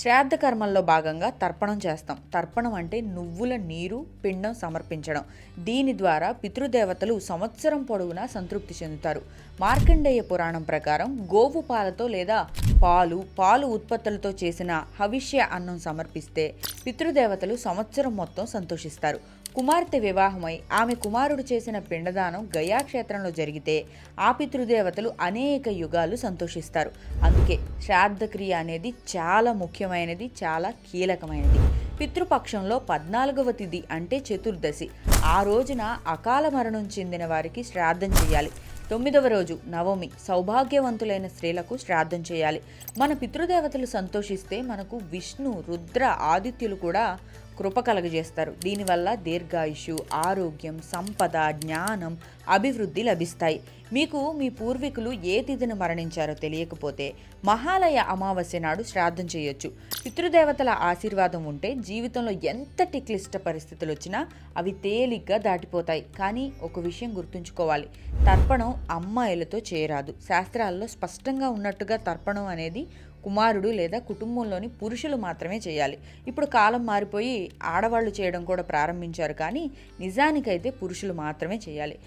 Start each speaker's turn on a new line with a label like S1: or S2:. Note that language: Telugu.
S1: శ్రాద్ధ కర్మల్లో భాగంగా తర్పణం చేస్తాం. తర్పణం అంటే నువ్వుల నీరు పిండం సమర్పించడం. దీని ద్వారా పితృదేవతలు సంవత్సరం పొడవునా సంతృప్తి చెందుతారు. మార్కండేయ పురాణం ప్రకారం గోవు పాలతో లేదా పాలు పాలు ఉత్పత్తులతో చేసిన హవిష్య అన్నం సమర్పిస్తే పితృదేవతలు సంవత్సరం మొత్తం సంతోషిస్తారు. కుమార్తె వివాహమై ఆమె కుమారుడు చేసిన పిండదానం గయాక్షేత్రంలో జరిగితే ఆ పితృదేవతలు అనేక యుగాలు సంతోషిస్తారు. అందుకే శ్రాద్ధక్రియ అనేది చాలా ముఖ్యమైనది చాలా కీలకమైనది. పితృపక్షంలో పద్నాలుగవ తిథి అంటే చతుర్దశి. ఆ రోజున అకాల మరణం చెందిన వారికి శ్రాద్ధం చేయాలి. తొమ్మిదవ రోజు నవమి. సౌభాగ్యవంతులైన స్త్రీలకు శ్రాద్ధం చేయాలి. మన పితృదేవతలు సంతోషిస్తే మనకు విష్ణు రుద్ర ఆదిత్యులు కూడా కృప కలగజేస్తారు. దీనివల్ల దీర్ఘాయుషు ఆరోగ్యం సంపద జ్ఞానం అభివృద్ధి లభిస్తాయి. మీకు మీ పూర్వీకులు ఏ తిథిన మరణించారో తెలియకపోతే మహాలయ అమావాస్య నాడు శ్రాద్ధం చేయొచ్చు. పితృదేవతల ఆశీర్వాదం ఉంటే జీవితంలో ఎంతటి క్లిష్ట పరిస్థితులు వచ్చినా అవి తేలిగ్గా దాటిపోతాయి. కానీ ఒక విషయం గుర్తుంచుకోవాలి. తర్పణం అమ్మాయిలతో చేయరాదు. శాస్త్రాల్లో స్పష్టంగా ఉన్నట్టుగా తర్పణం అనేది కుమారుడు లేదా కుటుంబంలోని పురుషులు మాత్రమే చేయాలి. ఇప్పుడు కాలం మారిపోయి ఆడవాళ్ళు చేయడం కూడా ప్రారంభించారు కానీ నిజానికైతే పురుషులు మాత్రమే చేయాలి.